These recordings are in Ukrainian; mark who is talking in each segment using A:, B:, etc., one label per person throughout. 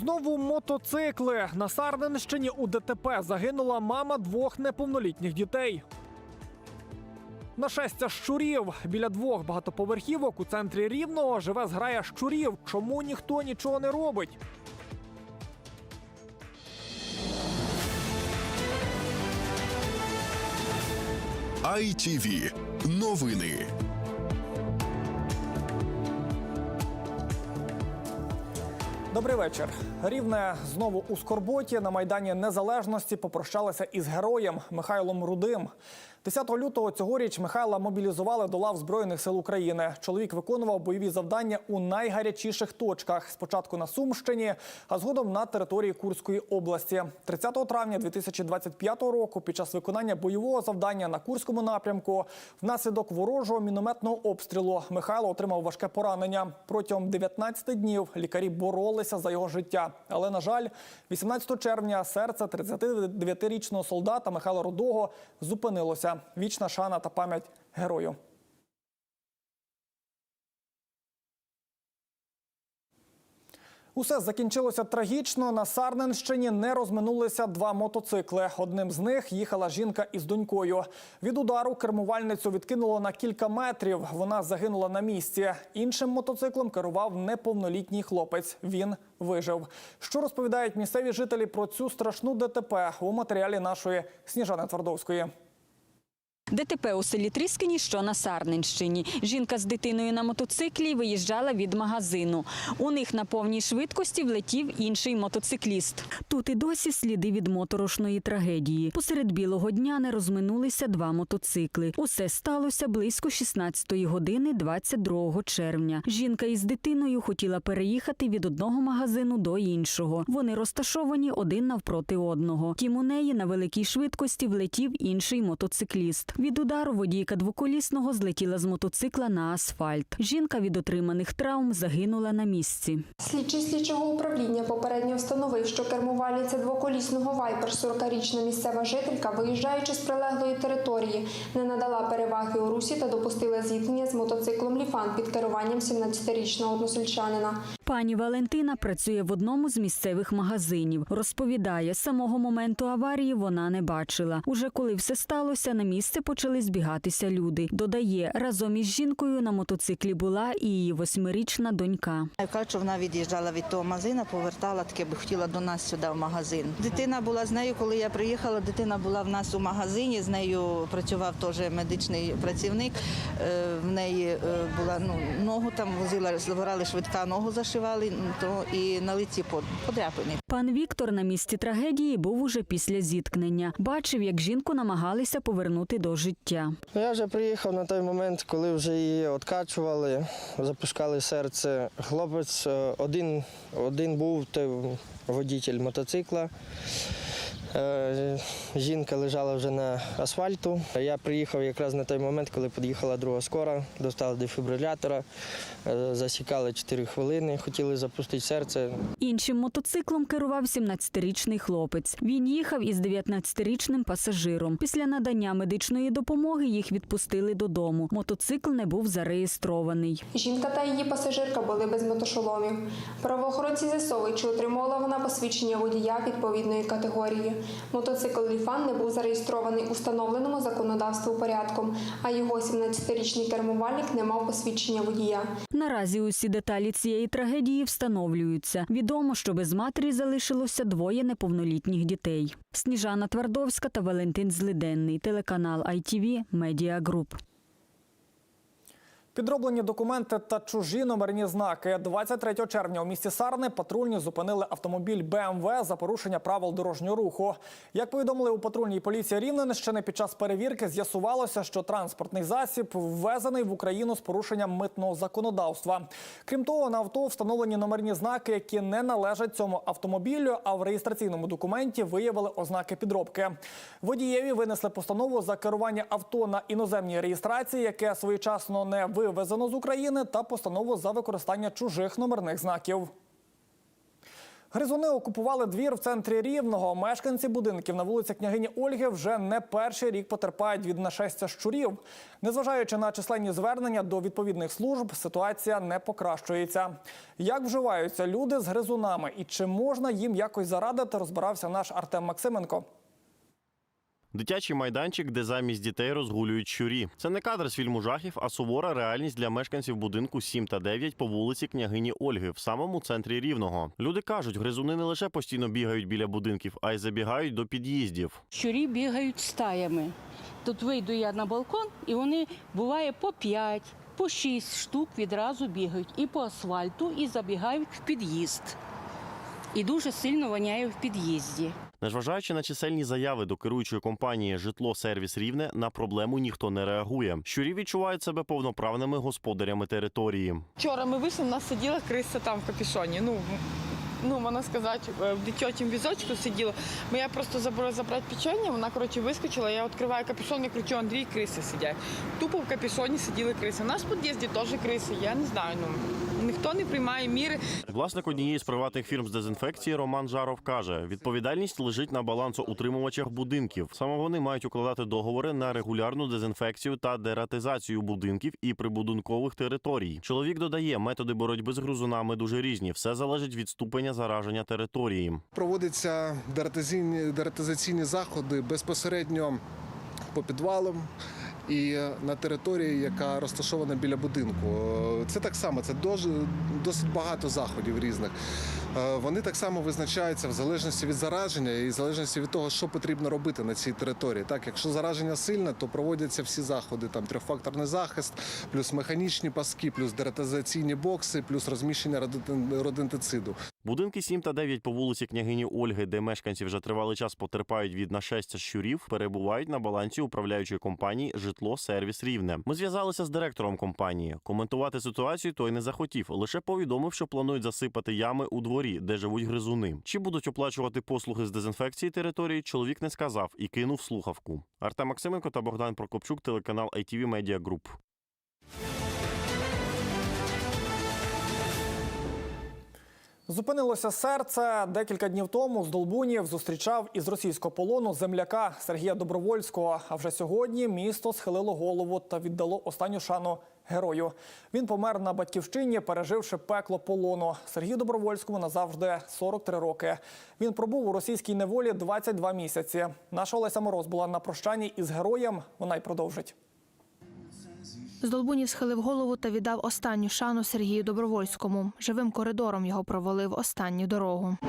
A: Знову мотоцикли на Сарненщині у ДТП загинула мама двох неповнолітніх дітей. Нашестя щурів біля двох багатоповерхівок у центрі Рівного живе зграя щурів. Чому ніхто нічого не робить?
B: ITV. Новини.
A: Добрий вечір. Рівне знову у Скорботі на майдані Незалежності попрощалися із героєм Михайлом Рудим. 10 лютого цьогоріч Михайла мобілізували до лав Збройних сил України. Чоловік виконував бойові завдання у найгарячіших точках. Спочатку на Сумщині, а згодом на території Курської області. 30 травня 2025 року, під час виконання бойового завдання на Курському напрямку, внаслідок ворожого мінометного обстрілу Михайло отримав важке поранення. Протягом 19 днів лікарі боролися за його життя. Але на жаль, 18 червня серце 39-річного солдата Михайла Рудого зупинилося. Вічна шана та пам'ять герою. Усе закінчилося трагічно. На Сарненщині не розминулися два мотоцикли. Одним з них їхала жінка із донькою. Від удару кермувальницю відкинуло на кілька метрів. Вона загинула на місці. Іншим мотоциклом керував неповнолітній хлопець. Він вижив. Що розповідають місцеві жителі про цю страшну ДТП у матеріалі нашої Сніжани Твардовської.
C: ДТП у селі Тріскині, що на Сарненщині. Жінка з дитиною на мотоциклі виїжджала від магазину. У них на повній швидкості влетів інший мотоцикліст. Тут і досі сліди від моторошної трагедії. Посеред білого дня не розминулися два мотоцикли. Усе сталося близько 16 години 22 червня. Жінка із дитиною хотіла переїхати від одного магазину до іншого. Вони розташовані один навпроти одного. Тім у неї на великій швидкості влетів інший мотоцикліст. Від удару водійка двоколісного злетіла з мотоцикла на асфальт. Жінка від отриманих травм загинула на місці.
D: Слідчий слідчого управління попередньо встановив, що кермувальниця двоколісного вайпер, 40-річна місцева жителька, виїжджаючи з прилеглої території, не надала переваги у русі та допустила зіткнення з мотоциклом Ліфан під керуванням 17-річного односельчанина.
C: Пані Валентина працює в одному з місцевих магазинів. Розповідає, самого моменту аварії вона не бачила. Уже коли все сталося, на місце почали збігатися люди. Додає, разом із жінкою на мотоциклі була і її восьмирічна донька.
E: Я кажу, що вона від'їжджала від того магазину, повертала таке, би хотіла до нас сюди в магазин. Дитина була з нею, коли я приїхала. Дитина була в нас у магазині. З нею працював теж медичний працівник. Е, В неї е, була ну ногу там возила, забирали швидка, ногу зашивали. ну, То і на лиці под- подряпини.
C: Пан Віктор на місці трагедії був уже після зіткнення. Бачив, як жінку намагалися повернути до життя.
F: Ну, Я вже приїхав на той момент, коли вже її откачували, запускали серце. Хлопець е, один, один був той водитель мотоцикла. Е, Жінка лежала вже на асфальту. Я приїхав якраз на той момент, коли під'їхала друга скора, достали дефібрилятора, е, засікали 4 хвилини, хотіли запустити серце.
C: Іншим мотоциклом керував 17-річний хлопець. Він їхав із 19-річним пасажиром. Після надання медичної допомоги їх відпустили додому. Мотоцикл не був зареєстрований.
D: Жінка та її пасажирка були без мотошоломів. Правоохоронці з'ясовують, чи отримувала вона посвідчення водія відповідної категорії. Мотоцикл Ліфан не був зареєстрований установленому законодавству порядком, а його 17-річний кермувальник не мав посвідчення водія.
C: Наразі усі деталі цієї трагедії встановлюються. Відомо, що без матері залишилося двоє неповнолітніх дітей. Сніжана Твардовська та Валентин Злиденний. Телеканал ITV Media Group.
A: Підроблені документи та чужі номерні знаки. 23 червня у місті Сарни патрульні зупинили автомобіль БМВ за порушення правил дорожнього руху. Як повідомили у патрульній поліції Рівненщини, під час перевірки з'ясувалося, що транспортний засіб ввезений в Україну з порушенням митного законодавства. Крім того, на авто встановлені номерні знаки, які не належать цьому автомобілю, а в реєстраційному документі виявили ознаки підробки. Водієві винесли постанову за керування авто на іноземній реєстрації, яке своєчасно не вивезено з України, та постанову за використання чужих номерних знаків. Гризуни окупували двір в центрі Рівного. Мешканці будинків на вулиці княгині Ольги вже не перший рік потерпають від нашестя щурів. Незважаючи на численні звернення до відповідних служб, ситуація не покращується. Як вживаються люди з гризунами і чи можна їм якось зарадити, розбирався наш Артем Максименко.
B: Дитячий майданчик, де замість дітей розгулюють щурі. Це не кадр з фільму жахів, а сувора реальність для мешканців будинку 7 та 9 по вулиці княгині Ольги в самому центрі Рівного. Люди кажуть, гризуни не лише постійно бігають біля будинків, а й забігають до під'їздів.
G: Щурі бігають стаями. Тут вийду я на балкон, і вони буває по 5, по 6 штук відразу бігають і по асфальту, і забігають в під'їзд. І дуже сильно воняє в під'їзді.
B: Незважаючи на чисельні заяви до керуючої компанії Житло Сервіс Рівне, на проблему ніхто не реагує. Щурі відчувають себе повноправними господарями території.
H: Вчора ми вийшли, у нас сиділа криса там в капюшоні. Ну, ну можна сказати, е, в дитячому візочку сиділа. Ми я просто забула забрати печення, вона коротше вискочила, я відкриваю капюшон і кричу, Андрій, криси сидять. Тупо в капюшоні сиділи криси. У нас в під'їзді теж криси, я не знаю. Ну, ніхто не приймає міри.
B: Власник однієї з приватних фірм з дезінфекції Роман Жаров каже: відповідальність лежить на балансоутримувачах будинків. Саме вони мають укладати договори на регулярну дезінфекцію та дератизацію будинків і прибудинкових територій. Чоловік додає, методи боротьби з гризунами дуже різні. Все залежить від ступеня зараження території.
I: Проводяться дератизаційні, дератизаційні заходи безпосередньо по підвалам і на території, яка розташована біля будинку. Е, Це так само, це досить багато заходів різних. Е, Вони так само визначаються в залежності від зараження і в залежності від того, що потрібно робити на цій території. Так, якщо зараження сильне, то проводяться всі заходи, там трьохфакторний захист, плюс механічні паски, плюс дератизаційні бокси, плюс розміщення родинтициду.
B: Будинки 7 та 9 по вулиці княгині Ольги, де мешканці вже тривалий час потерпають від нашестя щурів, перебувають на балансі управляючої компанії Житло Сервіс Рівне. Ми зв'язалися з директором компанії. Коментувати ситуацію той не захотів, лише повідомив, що планують засипати ями у дворі, де живуть гризуни. Чи будуть оплачувати послуги з дезінфекції території? Чоловік не сказав і кинув слухавку. Артем Максименко та Богдан Прокопчук, телеканал ITV Media Group.
A: Зупинилося серце. Декілька днів тому з Долбунів зустрічав із російського полону земляка Сергія Добровольського. А вже сьогодні місто схилило голову та віддало останню шану герою. Він помер на батьківщині, переживши пекло полону. Сергію Добровольському назавжди 43 роки. Він пробув у російській неволі 22 місяці. Наша Олеся Мороз була на прощанні із героєм. Вона й продовжить.
J: Здолбунів схилив голову та віддав останню шану Сергію Добровольському. Живим коридором його провели в останню дорогу. –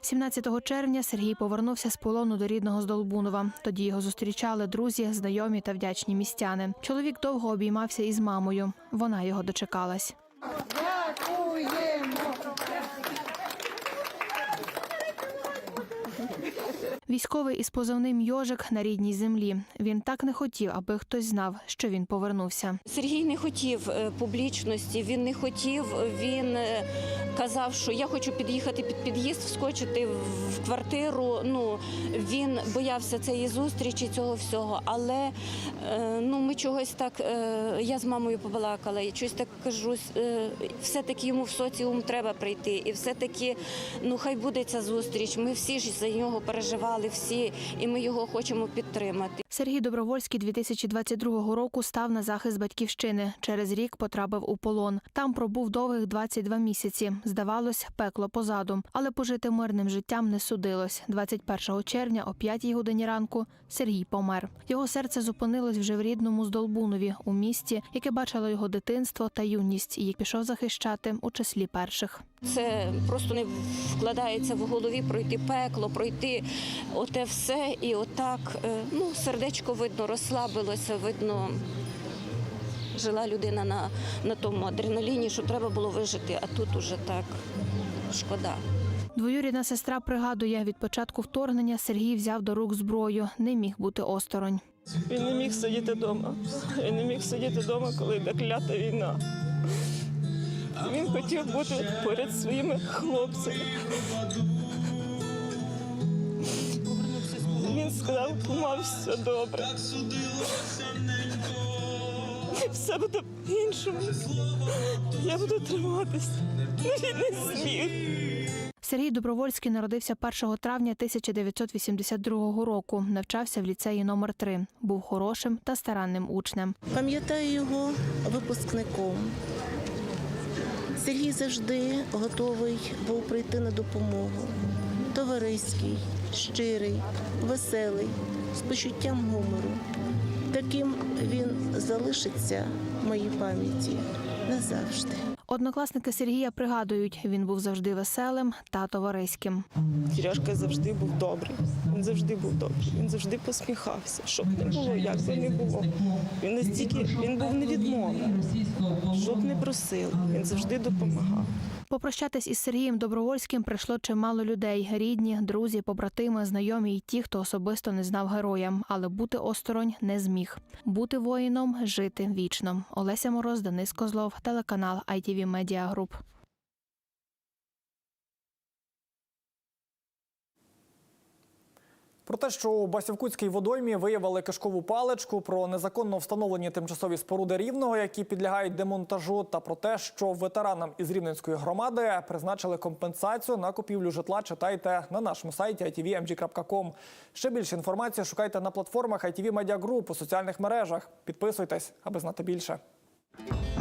J: 17 червня Сергій повернувся з полону до рідного Здолбунова. Тоді його зустрічали друзі, знайомі та вдячні містяни. Чоловік довго обіймався із мамою. Вона його дочекалась. Військовий із позивним Йожик на рідній землі. Він так не хотів, аби хтось знав, що він повернувся.
K: Сергій не хотів е, публічності, він не хотів, він е, казав, що я хочу під'їхати під під'їзд, вскочити в- квартиру. Ну він боявся цієї зустрічі, цього всього. Але е, ну ми чогось так. Я з мамою побалакала, я щось так кажу, все-таки йому в соціум треба прийти. І все-таки, ну хай буде ця зустріч. Ми всі ж за нього переживали, всі, і ми його хочемо підтримати.
J: Сергій Добровольський 2022 року став на захист батьківщини. Через рік потрапив у полон. Там пробув довгих 22 місяці. Здавалось, пекло позаду. Але пожити мирним життям не судилось. 21 червня о 5 годині ранку Сергій помер. Його серце зупинилось вже в рідному Здолбунові, у місті, яке бачило його дитинство та юність, і пішов захищати у числі перших.
K: Це просто не вкладається в голові пройти пекло, пройти оте все, і отак е, ну, сердечко видно розслабилося, видно. Жила людина на, на тому адреналіні, що треба було вижити, а тут уже так шкода.
J: Двоюрідна сестра пригадує, від початку вторгнення Сергій взяв до рук зброю, не міг бути осторонь.
H: Він не міг сидіти вдома. Він не міг сидіти вдома, коли йде клята війна. Він хотів бути поряд своїми хлопцями. Він сказав, кума, все добре. все буде по-іншому. Я буду сміх.
J: Сергій Добровольський народився 1 травня 1982 року. Навчався в ліцеї номер 3 Був хорошим та старанним учнем.
H: Пам'ятаю його випускником. Сергій завжди готовий був прийти на допомогу. Товариський, щирий, веселий, з почуттям гумору. Таким він залишиться в моїй пам'яті назавжди.
J: Однокласники Сергія пригадують, він був завжди веселим та товариським.
H: Сережка завжди був добрий. Він завжди був добрий. Він завжди посміхався. Що б не було, як би не було. Він настільки він був невідмовний. Що б не просив, він завжди допомагав.
J: Попрощатись із Сергієм Добровольським прийшло чимало людей: рідні, друзі, побратими, знайомі і ті, хто особисто не знав героя, але бути осторонь не зміг. Бути воїном, жити вічно. Олеся Мороз, Денис Козлов, телеканал ITV Media Group.
A: Про те, що у Басівкутській водоймі виявили кишкову паличку, про незаконно встановлені тимчасові споруди рівного, які підлягають демонтажу, та про те, що ветеранам із рівненської громади призначили компенсацію на купівлю житла. Читайте на нашому сайті itvmg.com. Ще більше інформації шукайте на платформах ITV Media Group у соціальних мережах. Підписуйтесь, аби знати більше.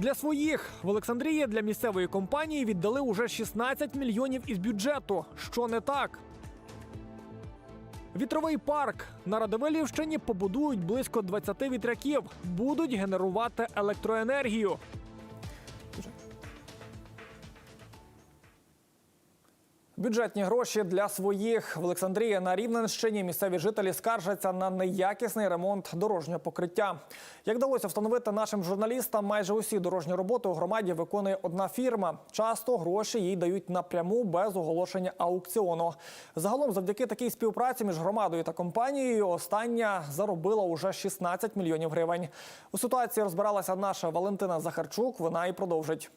A: Для своїх в Олександрії для місцевої компанії віддали уже 16 мільйонів із бюджету. Що не так? Вітровий парк на Радовилівщині побудують близько 20 вітряків. Будуть генерувати електроенергію. Бюджетні гроші для своїх в Олександрії на Рівненщині місцеві жителі скаржаться на неякісний ремонт дорожнього покриття. Як вдалося встановити нашим журналістам, майже усі дорожні роботи у громаді виконує одна фірма. Часто гроші їй дають напряму без оголошення аукціону. Загалом, завдяки такій співпраці між громадою та компанією, остання заробила уже 16 мільйонів гривень. У ситуації розбиралася наша Валентина Захарчук. Вона і продовжить.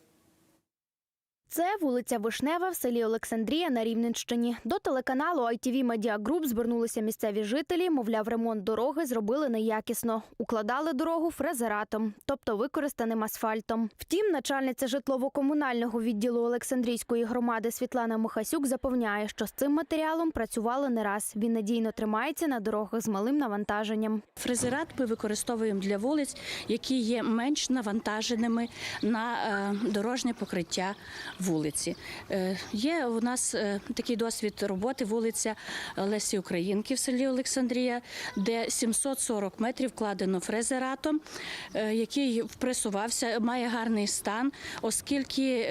L: Це вулиця Вишнева в селі Олександрія на Рівненщині. До телеканалу ITV Media Group звернулися місцеві жителі. Мовляв, ремонт дороги зробили неякісно. Укладали дорогу фрезератом, тобто використаним асфальтом. Втім, начальниця житлово-комунального відділу Олександрійської громади Світлана Михасюк запевняє, що з цим матеріалом працювали не раз. Він надійно тримається на дорогах з малим навантаженням.
K: Фрезерат ми використовуємо для вулиць, які є менш навантаженими на е, дорожнє покриття вулиці. Е, Є у нас е, такий досвід роботи вулиця Лесі Українки в селі Олександрія, де 740 метрів вкладено фрезератом, е, який впресувався, має гарний стан, оскільки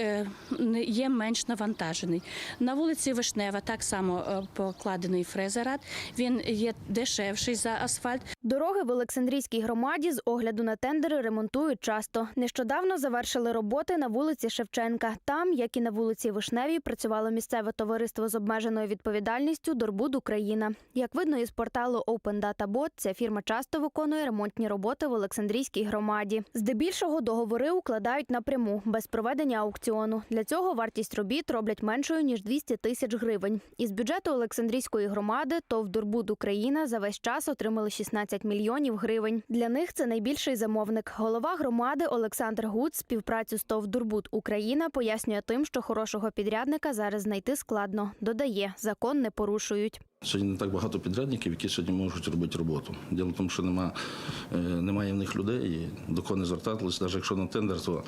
K: є менш навантажений. На вулиці Вишнева так само покладений фрезерат. Він є дешевший за асфальт.
L: Дороги в Олександрійській громаді з огляду на тендери ремонтують часто. Нещодавно завершили роботи на вулиці Шевченка. Там, як і на вулиці Вишневій, працювало місцеве товариство з обмеженою відповідальністю Дорбуд Україна. Як видно із порталу Open Data Bot, ця фірма часто виконує ремонтні роботи в Олександрійській громаді. Здебільшого договори укладають напряму без проведення аукціону. Для цього вартість робіт роблять меншою ніж 200 тисяч гривень. Із бюджету Олександрійської громади ТОВ Дорбуд Україна за весь час отримали 16 мільйонів гривень. Для них це найбільший замовник. Голова громади Олександр Гуц співпрацю з ТОВ Дорбуд Україна пояснює тим, що хорошого підрядника зараз знайти складно. Додає, закон не порушують.
M: Сьогодні не так багато підрядників, які сьогодні можуть робити роботу. Діло в тому, що нема, е, немає в них людей, і до кого не звертатися, навіть якщо на тендер, то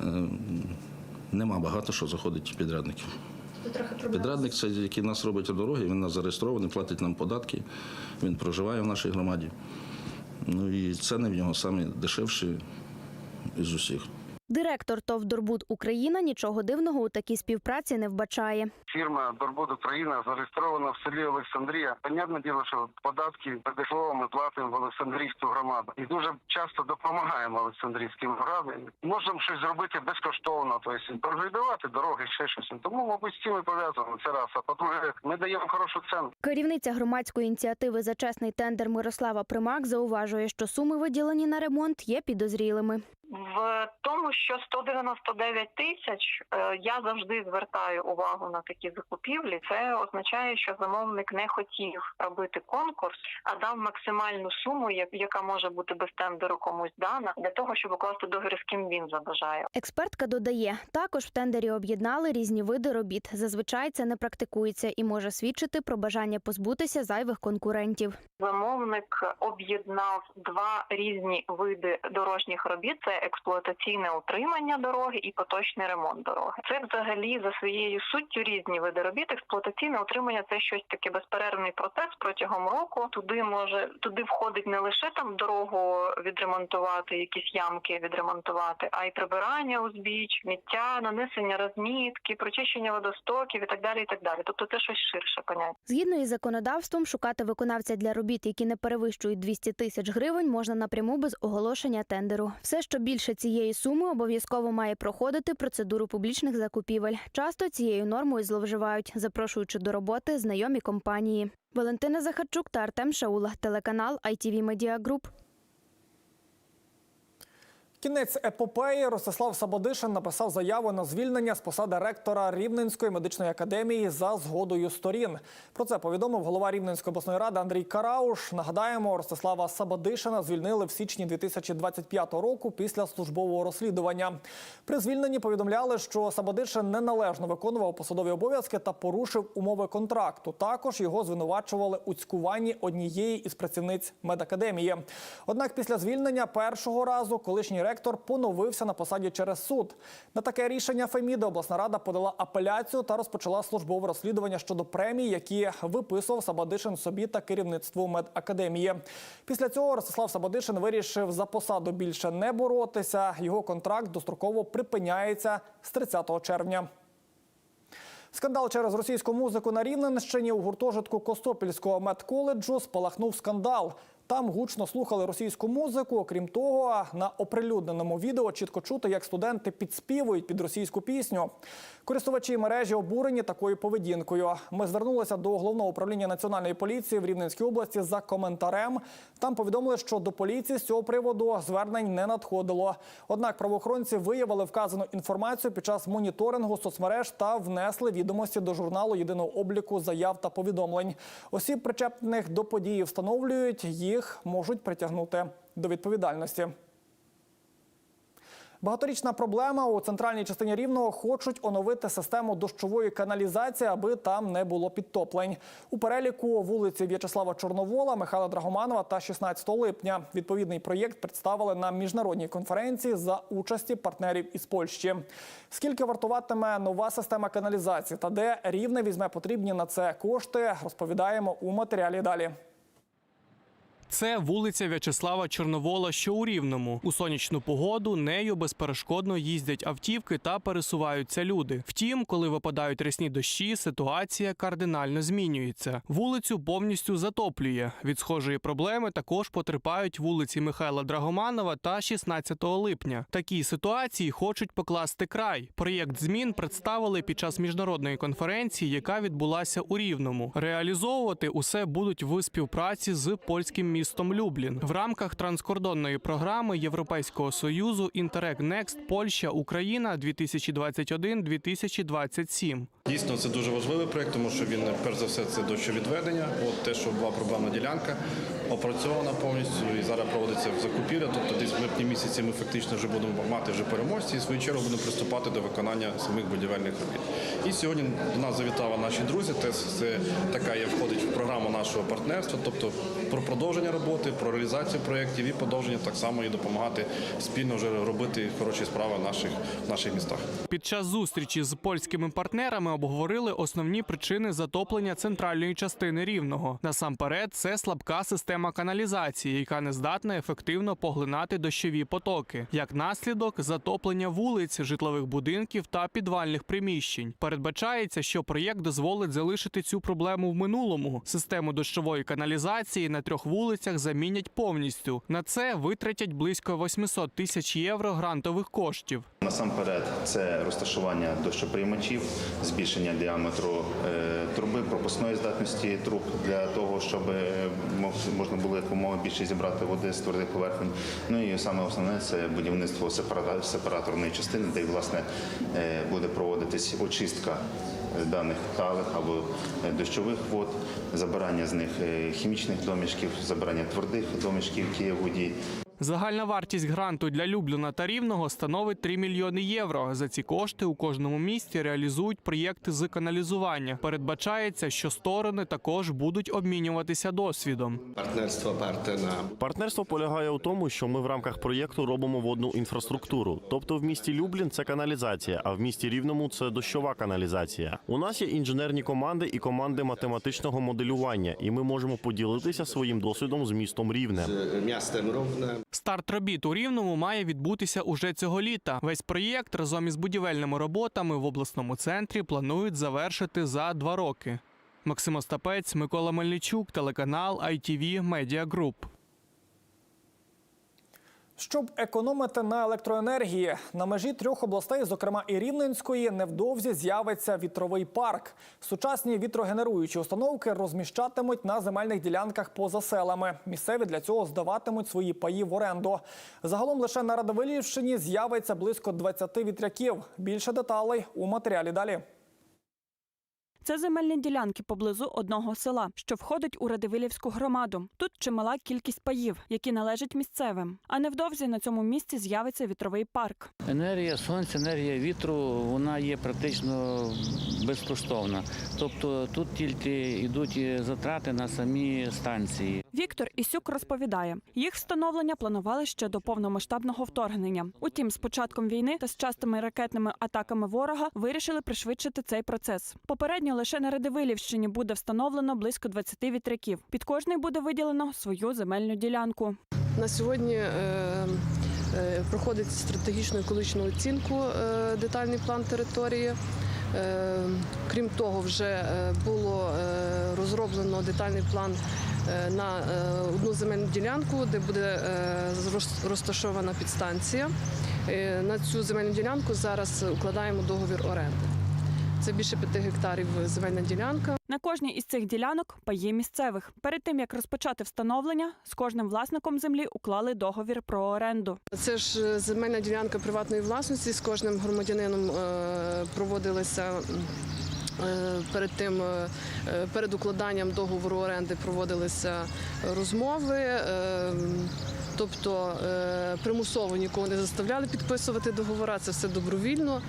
M: е, нема багато що заходить підрядників. Підрядник це який нас робить дороги, він нас зареєстрований, платить нам податки, він проживає в нашій громаді. Ну і ціни в нього самі дешевші із усіх.
L: Директор ТОВ «Дорбуд Україна нічого дивного у такій співпраці не вбачає.
N: Фірма Дорбуд Україна зареєстрована в селі Олександрія. Понятне діло, що податки ПДФО ми платимо в Олександрійську громаду і дуже часто допомагаємо Олександрійським громадам. Можемо щось зробити безкоштовно, тобто прогрейдувати дороги, ще щось. Тому, мабуть, з цим і пов'язано. Це раз. А по-друге, ми даємо хорошу ціну.
L: Керівниця громадської ініціативи за чесний тендер Мирослава Примак зауважує, що суми виділені на ремонт є підозрілими.
O: В тому, що 199 тисяч, е, я завжди звертаю увагу на такі закупівлі. Це означає, що замовник не хотів робити конкурс, а дав максимальну суму, як- яка може бути без тендеру комусь дана, для того, щоб укласти договір з ким він забажає.
L: Експертка додає, також в тендері об'єднали різні види робіт. Зазвичай це не практикується і може свідчити про бажання позбутися зайвих конкурентів.
O: Замовник об'єднав два різні види дорожніх робіт: це експлуатаційне утримання дороги і поточний ремонт дороги. Це взагалі за своєю суттю різні види робіт. Експлуатаційне утримання це щось таке безперервний процес протягом року. Туди може туди входить не лише там дорогу відремонтувати, якісь ямки відремонтувати, а й прибирання узбіч, сміття, нанесення розмітки, прочищення водостоків і так далі. І так далі. Тобто це щось ширше поняття.
L: Згідно із законодавством, шукати виконавця для робіт, які не перевищують 200 тисяч гривень, можна напряму без оголошення тендеру. Все, що більше цієї суми, обов'язково має проходити процедуру публічних закупівель. Часто цією нормою зловживають, запрошуючи до роботи знайомі компанії. Валентина Захарчук та Артем Шаула, телеканал ITV Media Group.
A: Кінець епопеї Ростислав Сабодишин написав заяву на звільнення з посади ректора Рівненської медичної академії за згодою сторін. Про це повідомив голова Рівненської обласної ради Андрій Карауш. Нагадаємо, Ростислава Сабодишина звільнили в січні 2025 року після службового розслідування. При звільненні повідомляли, що Сабодишин неналежно виконував посадові обов'язки та порушив умови контракту. Також його звинувачували у цькуванні однієї із працівниць медакадемії. Однак після звільнення першого разу колишній ректор поновився на посаді через суд. На таке рішення Феміда обласна рада подала апеляцію та розпочала службове розслідування щодо премій, які виписував Сабадишин собі та керівництву медакадемії. Після цього Ростислав Сабадишин вирішив за посаду більше не боротися. Його контракт достроково припиняється з 30 червня. Скандал через російську музику на Рівненщині у гуртожитку Костопільського медколеджу спалахнув скандал. Там гучно слухали російську музику. Окрім того, на оприлюдненому відео чітко чути, як студенти підспівують під російську пісню. Користувачі мережі обурені такою поведінкою. Ми звернулися до головного управління національної поліції в Рівненській області за коментарем. Там повідомили, що до поліції з цього приводу звернень не надходило. Однак правоохоронці виявили вказану інформацію під час моніторингу соцмереж та внесли відомості до журналу єдиного обліку заяв та повідомлень. Осіб, причетних до події, встановлюють, їх можуть притягнути до відповідальності. Багаторічна проблема у центральній частині рівного хочуть оновити систему дощової каналізації, аби там не було підтоплень. У переліку вулиці В'ячеслава Чорновола, Михайла Драгоманова та 16 липня. Відповідний проєкт представили на міжнародній конференції за участі партнерів із Польщі. Скільки вартуватиме нова система каналізації та де рівне візьме потрібні на це кошти, розповідаємо у матеріалі далі.
P: Це вулиця В'ячеслава Чорновола, що у Рівному. У сонячну погоду нею безперешкодно їздять автівки та пересуваються люди. Втім, коли випадають рясні дощі, ситуація кардинально змінюється. Вулицю повністю затоплює. Від схожої проблеми також потерпають вулиці Михайла Драгоманова та 16 липня. Такій ситуації хочуть покласти край. Проєкт змін представили під час міжнародної конференції, яка відбулася у Рівному. Реалізовувати усе будуть в співпраці з польським містом Люблін в рамках транскордонної програми Європейського союзу Інтерег Некст Польща Україна 2021-2027.
Q: Дійсно, це дуже важливий проект, тому що він перш за все це дощовідведення. От те, що була проблемна ділянка, опрацьована повністю і зараз проводиться в закупівля. Тобто, десь в липні місяці ми фактично вже будемо мати вже переможці і в свою чергу будемо приступати до виконання самих будівельних робіт. І сьогодні до нас завітали наші друзі. Це, це така є входить в програму нашого партнерства, тобто про продовження роботи, про реалізацію проєктів і продовження так само і допомагати спільно вже робити хороші справи в наших, в наших містах.
P: Під час зустрічі з польськими партнерами обговорили основні причини затоплення центральної частини рівного. Насамперед, це слабка система каналізації, яка не здатна ефективно поглинати дощові потоки. Як наслідок, затоплення вулиць, житлових будинків та підвальних приміщень. Передбачається, що проєкт дозволить залишити цю проблему в минулому. Систему дощової каналізації на трьох вулицях замінять повністю. На це витратять близько 800 тисяч євро грантових коштів.
R: Насамперед, це розташування дощоприймачів, збільшення діаметру е, труби, пропускної здатності труб для того, щоб е, можна було якомога більше зібрати води з твердих поверхень. Ну і саме основне це будівництво сепараторної частини, де власне е, буде проводитись очистка даних талих або дощових вод, забирання з них хімічних домішків, забирання твердих домішків, які є в воді.
P: Загальна вартість гранту для Любліна та Рівного становить 3 мільйони євро. За ці кошти у кожному місті реалізують проєкти з каналізування. Передбачається, що сторони також будуть обмінюватися досвідом.
B: Партнерство партена партнерство полягає у тому, що ми в рамках проєкту робимо водну інфраструктуру. Тобто, в місті Люблін це каналізація, а в місті Рівному це дощова каналізація. У нас є інженерні команди і команди математичного моделювання, і ми можемо поділитися своїм досвідом з містом Рівне.
P: Старт робіт у Рівному має відбутися уже цього літа. Весь проєкт разом із будівельними роботами в обласному центрі планують завершити за два роки. Максим Остапець, Микола Мельничук, телеканал ITV Media Group.
A: Щоб економити на електроенергії, на межі трьох областей, зокрема і Рівненської, невдовзі з'явиться вітровий парк. Сучасні вітрогенеруючі установки розміщатимуть на земельних ділянках поза селами. Місцеві для цього здаватимуть свої паї в оренду. Загалом лише на Радовилівщині з'явиться близько 20 вітряків. Більше деталей у матеріалі далі.
S: Це земельні ділянки поблизу одного села, що входить у Радивилівську громаду. Тут чимала кількість паїв, які належать місцевим. А невдовзі на цьому місці з'явиться вітровий парк.
T: Енергія сонця, енергія вітру, вона є практично безкоштовна. Тобто тут тільки йдуть затрати на самі станції.
S: Віктор Ісюк розповідає, їх встановлення планували ще до повномасштабного вторгнення. Утім, з початком війни та з частими ракетними атаками ворога вирішили пришвидшити цей процес. Попередньо лише на Радивилівщині буде встановлено близько 20 вітряків. Під кожний буде виділено свою земельну ділянку.
U: На сьогодні е, е, проходить стратегічну екологічну оцінку, е, детальний план території. Е, Крім того, вже е, було е, розроблено детальний план на одну земельну ділянку, де буде розташована підстанція. На цю земельну ділянку зараз укладаємо договір оренди. Це більше 5 гектарів земельна ділянка.
S: На кожній із цих ділянок паї місцевих. Перед тим як розпочати встановлення, з кожним власником землі уклали договір про оренду.
U: Це ж е, земельна ділянка приватної власності. З кожним громадянином е, проводилися. е, Перед тим, перед укладанням договору оренди проводилися розмови, тобто примусово нікого не заставляли підписувати договори, це все добровільно.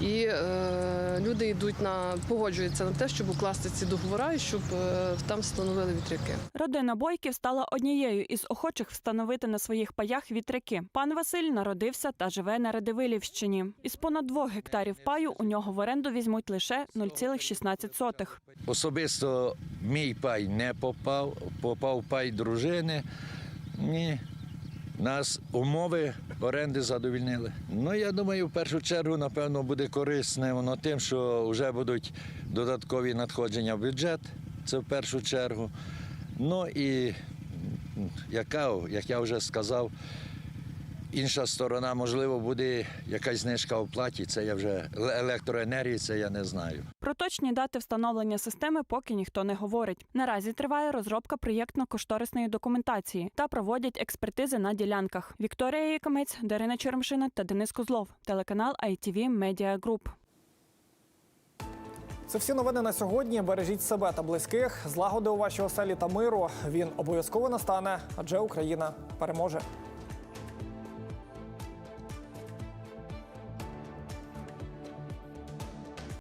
U: І е, люди йдуть на погоджуються на те, щоб укласти ці договори і щоб е, там встановили вітряки.
S: Родина Бойків стала однією із охочих встановити на своїх паях вітряки. Пан Василь народився та живе на Радивилівщині. Із понад двох гектарів паю у нього в оренду візьмуть лише 0,16.
V: Особисто мій пай не попав, попав пай дружини. Ні. Нас умови оренди задовільнили. Ну, я думаю, в першу чергу, напевно, буде корисне воно тим, що вже будуть додаткові надходження в бюджет. Це в першу чергу. Ну і яка, як я вже сказав, інша сторона, можливо, буде якась знижка в платі. Це я вже електроенергії, це я не знаю.
S: Про точні дати встановлення системи поки ніхто не говорить. Наразі триває розробка проєктно-кошторисної документації та проводять експертизи на ділянках. Вікторія Якамець, Дарина Черемшина та Денис Козлов. Телеканал ITV Media Group.
A: Це всі новини на сьогодні. Бережіть себе та близьких. Злагоди у вашій оселі та миру. Він обов'язково настане, адже Україна переможе.